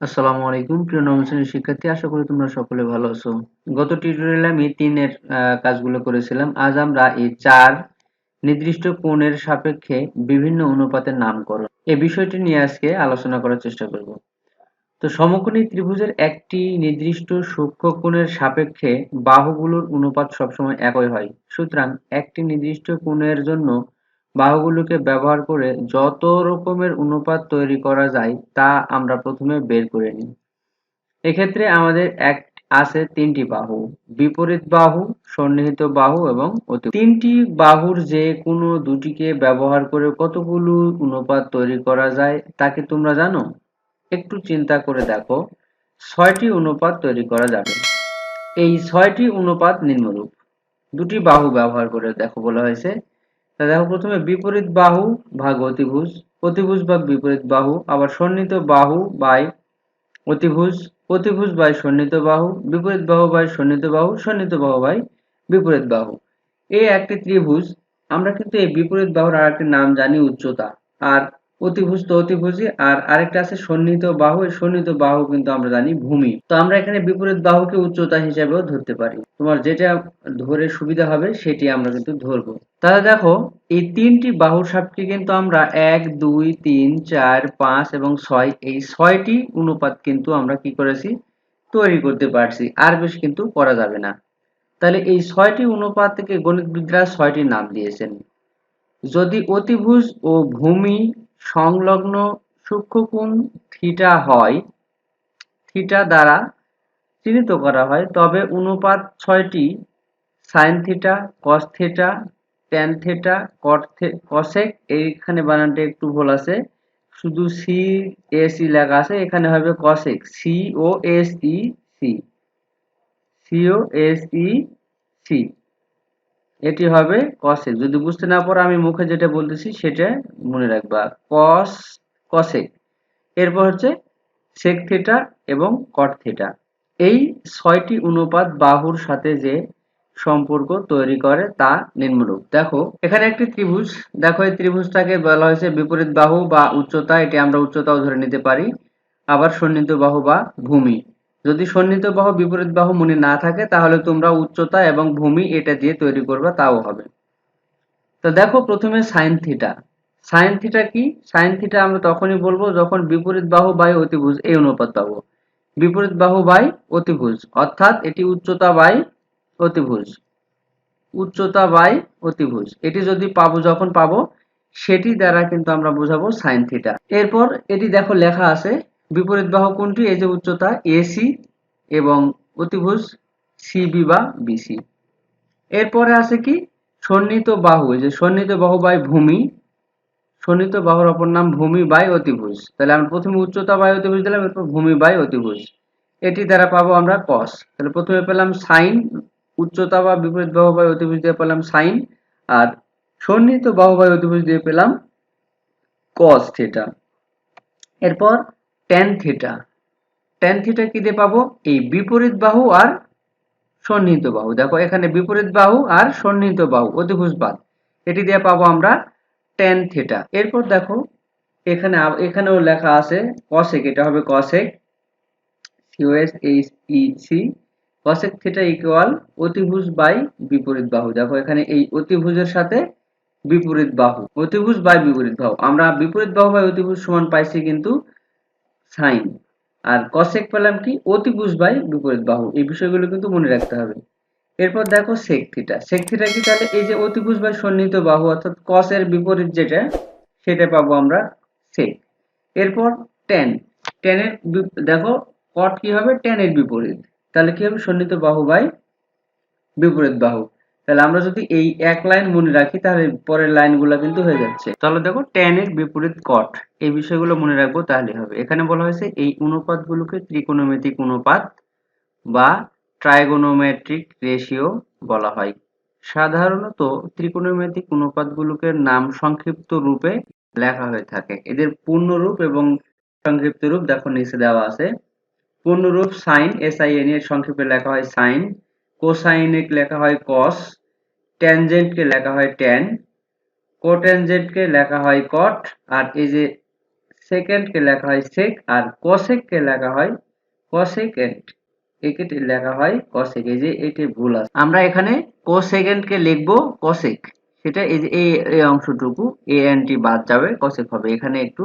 আসসালামু আলাইকুম, প্রিয় নবম শ্রেণির শিক্ষার্থী। আশা করি তোমরা সকলে ভালো আছো। গত টিউটোরিয়ালে আমি তিনের কাজগুলো করেছিলাম। আজ আমরা এই চার নির্দিষ্ট কোণের সাপেক্ষে বিভিন্ন অনুপাতের নামকরণ এই বিষয়টি নিয়ে আজকে আলোচনা করার চেষ্টা করব। তো সমকোণী ত্রিভুজের একটি নির্দিষ্ট সূক্ষ্ম কোণের সাপেক্ষে বাহুগুলোর অনুপাত সবসময় একই হয়। সুতরাং একটি নির্দিষ্ট কোণের জন্য বাহুগুলোকে ব্যবহার করে যত রকমের অনুপাত তৈরি করা যায়, তা আমরা প্রথমে বের করে নিই। এক্ষেত্রে আমাদের এক, আছে তিনটি বাহু, বিপরীত বাহু, সন্নিহিত বাহু এবং অতি তিনটি বাহুর যে কোনো দুটিকে ব্যবহার করে কতগুলো অনুপাত তৈরি করা যায়, তা কি তোমরা জানো? একটু চিন্তা করে দেখো, ছয়টি অনুপাত তৈরি করা যাবে। এই ছয়টি অনুপাত নিম্নরূপ। দুটি বাহু ব্যবহার করে দেখো বলা হয়েছে। দেখো, প্রথমে বিপরীত বাহু ভাগ অতিভুজ অতিভুজ ভাগ বিপরীত বাহু, আবার সন্নিহিত বাহু বাই অতিভুজ অতিভুজ বাই সন্নিহিত বাহু, বিপরীত বাহু বাই সন্নিহিত বাহু সন্নিহিত বাহু বাই বিপরীত বাহু। এই একটি ত্রিভুজ, আমরা কিন্তু এই বিপরীত বাহুর আর একটি নাম জানি উচ্চতা, আর অতিভুজ তো অতিভুজই। আর আরেকটা আছে সন্নিহিত বাহু। এই সন্নিহিত বাহু কিন্তু আমরা জানি ভূমি। তো আমরা এখানে বিপরীত বাহুকে উচ্চতা হিসেবেও ধরতে পারি। তোমার যেটা ধরে সুবিধা হবে, সেটি আমরা কিন্তু ধরবো। তাহলে দেখো, এই তিনটি বাহুর সাপেক্ষে কিন্তু আমরা এক, দুই, তিন, চার, পাঁচ এবং ছয়, এই ছয়টি অনুপাত কিন্তু আমরা কি করেছি? তৈরি করতে পারছি। আর বেশি কিন্তু করা যাবে না। তাহলে এই ছয়টি অনুপাত থেকে গণিতবিদরা ছয়টি নাম দিয়েছেন। যদি অতিভুজ ও ভূমি সংলগ্ন সূক্ষ্মকোণ থিটা হয়, থিটা দ্বারা চিহ্নিত করা হয়, তবে অনুপাত ছয়টি, sine theta, cos theta, tan theta cosec, এইখানে বানানটা একটু ভুল আছে, শুধু সি এস ই লেখা আছে, এখানে হবে cosec C O S E C C O S E C এটি হবে কসেক যদি বুঝতে না পারো, আমি মুখে যেটা বলতেছি সেটা মনে রাখবা। কস কসেক এরপর হচ্ছে সেক থিটা এবং কট থিটা এই ছয়টি অনুপাত বাহুর সাথে যে সম্পর্ক তৈরি করে তা নিম্নরূপ। দেখো, এখানে একটি ত্রিভুজ। দেখো, এই ত্রিভুজটাকে বলা হয়েছে বিপরীত বাহু বা উচ্চতা। এটি আমরা উচ্চতাও ধরে নিতে পারি। আবার সন্নিহিত বাহু বা ভূমি। যদি সন্নিহিত বাহু বিপরীত বাহু মনে না থাকে, তাহলে তোমরা উচ্চতা এবং ভূমি এটা দিয়ে তৈরি করবে, তাও হবে। তো দেখো প্রথমে সাইন থিটা সাইন থিটা কি? সাইন থিটা আমরা তখনই বলব যখন বিপরীত বাহু বাই অতিভুজ, এই অনুপাত পাবো। বিপরীত বাহু বাই অতিভুজ, অর্থাৎ এটি উচ্চতা বাই অতিভুজ। উচ্চতা বাই অতিভুজ, এটি যদি পাবো যখন পাবো, সেটি দ্বারা কিন্তু আমরা বোঝাবো সাইন থিটা এরপর এটি দেখো লেখা আছে বিপরীত বাহু কোনটি? এই যে উচ্চতা এসি এবং অতিভুজ সিবি বা বিসি এরপরে আছে কি? সন্নিহিত বাহু যে সন্নিহিত বাহু বাই ভূমি। সন্নিহিত বাহুর অপর নাম ভূমি বাই অতিভুজ। তাহলে আমরা প্রথমে উচ্চতা বাই অতিভুজ দিলাম, এরপর ভূমি বাই অতিভুজ। এটি দ্বারা পাবো আমরা কস তাহলে প্রথমে পেলাম সাইন উচ্চতা বা বিপরীত বাহু বাই অতিভুজ দিয়ে পেলাম সাইন আর সন্নিহিত বাহু বাই অতিভুজ দিয়ে পেলাম কস থিটা এরপর ট্যান থিটা ট্যান থিটা কি দিয়ে পাবো? এই বিপরীত বাহু আর সন্নিহিত বাহু। দেখো, এখানে বিপরীত বাহু আর সন্নিহিত বাহু অতিভুজ বাদ। এটি দিয়ে পাবো আমরা ট্যান থিটা এরপর দেখো, এখানে এখানেও লেখা আছে কসেক এটা হবে cosec C O S H E C cosec theta equal অতিভুজ বাই বিপরীত বাহু। দেখো, এখানে এই অতিভুজের সাথে বিপরীত বাহু। অতিভুজ বাই বিপরীত বাহু। আমরা বিপরীত বাহু বাই অতিভুজ সমান পাইছি কিন্তু সাইন। আর কসেক পেলাম কি? অতিভুজ বাই বিপরীত বাহু। এই বিষয়গুলো কিন্তু মনে রাখতে হবে। এরপর দেখো সেক থিটা কি? তাহলে এই যে অতিভুজ বাই সন্নিহিত বাহু, অর্থাৎ কসের বিপরীত যেটা, সেটা পাবো আমরা সেক এরপর টেন টেনের দেখো কট কি হবে? টেনের বিপরীত। তাহলে কি হবে? সন্নিহিত বাহু বাই বিপরীত বাহু। তাহলে আমরা যদি এই এক লাইন মনে রাখি, তাহলে পরের লাইনগুলো কিন্তু হয়ে যাচ্ছে। তাহলে দেখো ট্যান টেনের বিপরীত কট এই বিষয়গুলো মনে রাখব তাহলে হবে। এখানে বলা হয়েছে এই অনুপাতগুলোকে ত্রিকোণমিতিক অনুপাত বা ট্রাইগোনোমেট্রিক রেশিও বলা হয়। সাধারণত ত্রিকোণমিতিক অনুপাতগুলোকে নাম সংক্ষিপ্ত রূপে লেখা হয়ে থাকে। এদের পূর্ণ রূপ এবং সংক্ষিপ্ত রূপ দেখো নিচে দেওয়া আছে। পূর্ণরূপ সাইন এস আই এন এর সংক্ষেপে লেখা হয় সাইন কোসাইনে লেখা হয় কস ট্যানজেন্টকে লেখা হয় ট্যান কোট্যানজেন্টকে লেখা হয় কট আর এই যে সেকেন্ড কে লেখা হয় সেক আর কসেক কে লেখা হয় কসেকেন্ড একে লেখা হয় কসেক এই যে এটি ভুল আছে। আমরা এখানে কোসেকেন্ড কে লিখব কসেক সেটা এই যে এই অংশটুকু এ এন টি বাদ যাবে কসেক হবে, এখানে একটু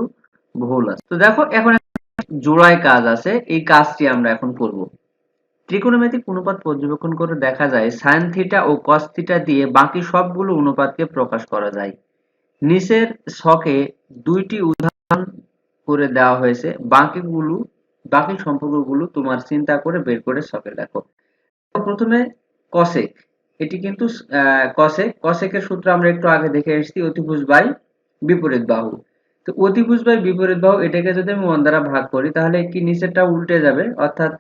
ভুল আছে। তো দেখো, এখন জোড়ায় কাজ আছে, এই কাজটি আমরা এখন করব। ত্রিকোণমিতিক অনুপাত পর্যবেক্ষণ করে দেখা যায় সাইন থিটা ও কস থিটা দিয়ে বাকি সবগুলো অনুপাতকে প্রকাশ করা যায়। নিচের ছকে দুইটি উদাহরণ করে দেওয়া হয়েছে। বাকিগুলো, বাকি সম্পর্কগুলো তোমার চিন্তা করে বের করে ছকে লেখো প্রথমে কসেক এটি কিন্তু কসেক কসেকের সূত্র আমরা একটু আগে দেখে এসেছি, অতিভুজ বাই বিপরীত বাহু। তো অতিভুজ বাই বিপরীত বাহু, এটাকে যদি আমি ওয়ান দ্বারা ভাগ করি, তাহলে কি নিচেরটা উল্টে যাবে? অর্থাৎ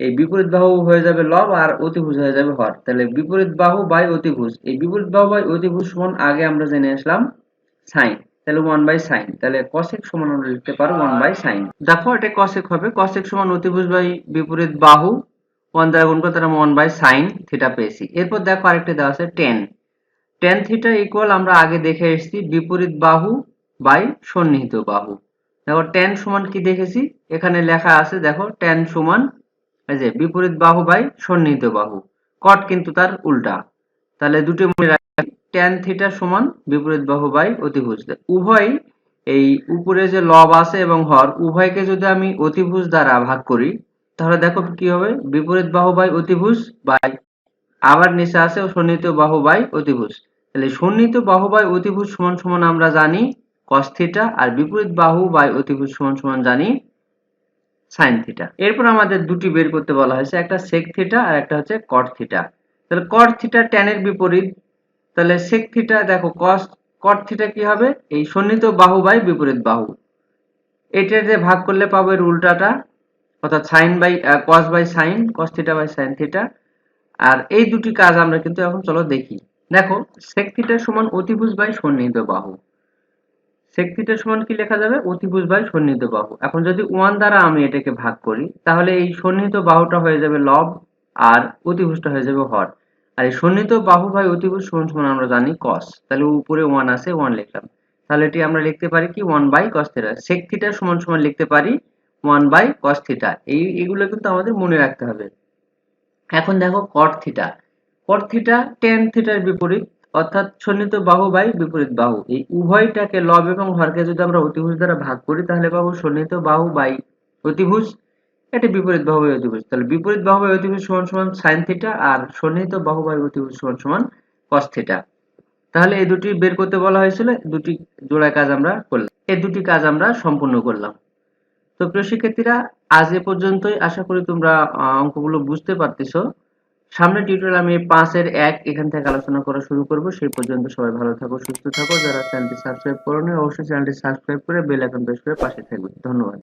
এই বিপরীত বাহু হয়ে যাবে লব আর অতিভুজ হয়ে যাবে হর। তাহলে বিপরীত বাহু বাই অতিভুজ। এই বিপরীত বাহু বাই অতিভুজ সমান আগে আমরা জেনে আসলাম সাইন। তাহলে ওয়ান বাই সাইন। তাহলে কসেক সমান আমরা লিখতে পারো ওয়ান বাই সাইন। দেখো এটা কসেক হবে। কসেক সমান অতিভুজ বাই বিপরীত বাহু ওয়ান দ্বারা গুণ করে তারা ওয়ান বাই সাইন থিটা পেয়েছি। এরপর দেখো আরেকটা দেওয়া আছে টেন টেন থিটা ইকুয়াল আমরা আগে দেখে এসেছি বিপরীত বাহু বাই সন্নিহিত বাহু। দেখো টেন সমান কি দেখেছি? এখানে লেখা আছে, দেখো টেন সমান এই যে বিপরীত বাহু বাই সন্নিহিত বাহু। কট কিন্তু তার উল্টা। তাহলে দুটো মনে রাখি ট্যান থিটা সমান বিপরীত বাহু বাই অতিভুজ। উভয় এই উপরে যে লব আছে এবং হর, উভয়কে যদি আমি অতিভুজ দ্বারা ভাগ করি, তাহলে দেখো কি হবে? বিপরীত বাহু বাই অতিভুজ বাই আবার নিচে আছে সন্নিহিত বাহু বাই অতিভুজ। তাহলে সন্নিহিত বাহু বাই অতিভুজ সমান সমান আমরা জানি cos থিটা আর বিপরীত বাহু বাই অতিভুজ সমান সমান জানি সাইন থিটা এরপর আমাদের দুটি বের করতে বলা হয়েছে, একটা সেক থিটা আর একটা হচ্ছে কট থিটা তাহলে কট থিটা ট্যানের বিপরীত, তাহলে সেক থিটা দেখো কস কট থিটা কি হবে? এই সন্নিহিত বাহু বাই বিপরীত বাহু। এটা যে ভাগ করলে পাবো এর উল্টাটা, অর্থাৎ sine by cos by sine cos theta by sine theta আর এই দুটি কাজ আমরা কিন্তু এখন চলো দেখি। দেখো সেক থিটা সমান অতিভুজ বাই সন্নিহিত বাহু। সেক থিটা সমান কি লেখা যাবে? অতিভুজ বাই সন্নিহিত বাহু। এখন যদি ওয়ান দ্বারা আমি এটাকে ভাগ করি, তাহলে এই সন্নিহিত বাহুটা হয়ে যাবে লব আর অতিভুজটা হয়ে যাবে হর। আর এই সন্নিহিত বাহু বাই অতিভুজ সমান সমান আমরা জানি কস তাহলে উপরে ওয়ান আছে ওয়ান লিখলাম। তাহলে এটি আমরা লিখতে পারি কি? One by cos theta sec theta সমান সমান লিখতে পারি ওয়ান বাই কস থিটা এই, এগুলো কিন্তু আমাদের মনে রাখতে হবে। এখন দেখো cot theta cot theta tan থিটার বিপরীত। অর্থাৎ সন্নিহিত বাহু বাই বিপরীত বাহু। এই উভয়টাকে লব এবং হরকে যদি আমরা অতিভুজ দ্বারা ভাগ করি, তাহলে পাবো সন্নিহিত বাহু বাই অতিভুজ। এটা বিপরীত বাহু বাই অতিভুজ। তাহলে বিপরীত বাহু বাই অতিভুজ সমান সমান সাইন থিটা আর সন্নিহিত বাহু বাই অতিভুজ সমান সমান কস থিটা তাহলে এই দুটি বের করতে বলা হয়েছিল দুটি জোড়া কাজ আমরা করলাম। এই দুটি কাজ আমরা সম্পূর্ণ করলাম। তো প্রিয় শিক্ষার্থীরা, আজ এ পর্যন্তই। আশা করি তোমরা অঙ্কগুলো বুঝতে পারতেছো। সামনে টিউটোরিয়াল আমি পাঁচের এক এখান থেকে আলোচনা করা শুরু করব। সেই পর্যন্ত সবাই ভালো থাকো, সুস্থ থাকো। যারা চ্যানেলটি সাবস্ক্রাইব করো অবশ্যই চ্যানেলটি সাবস্ক্রাইব করে বেল আইকন প্রেস করে পাশে থাকবে। ধন্যবাদ।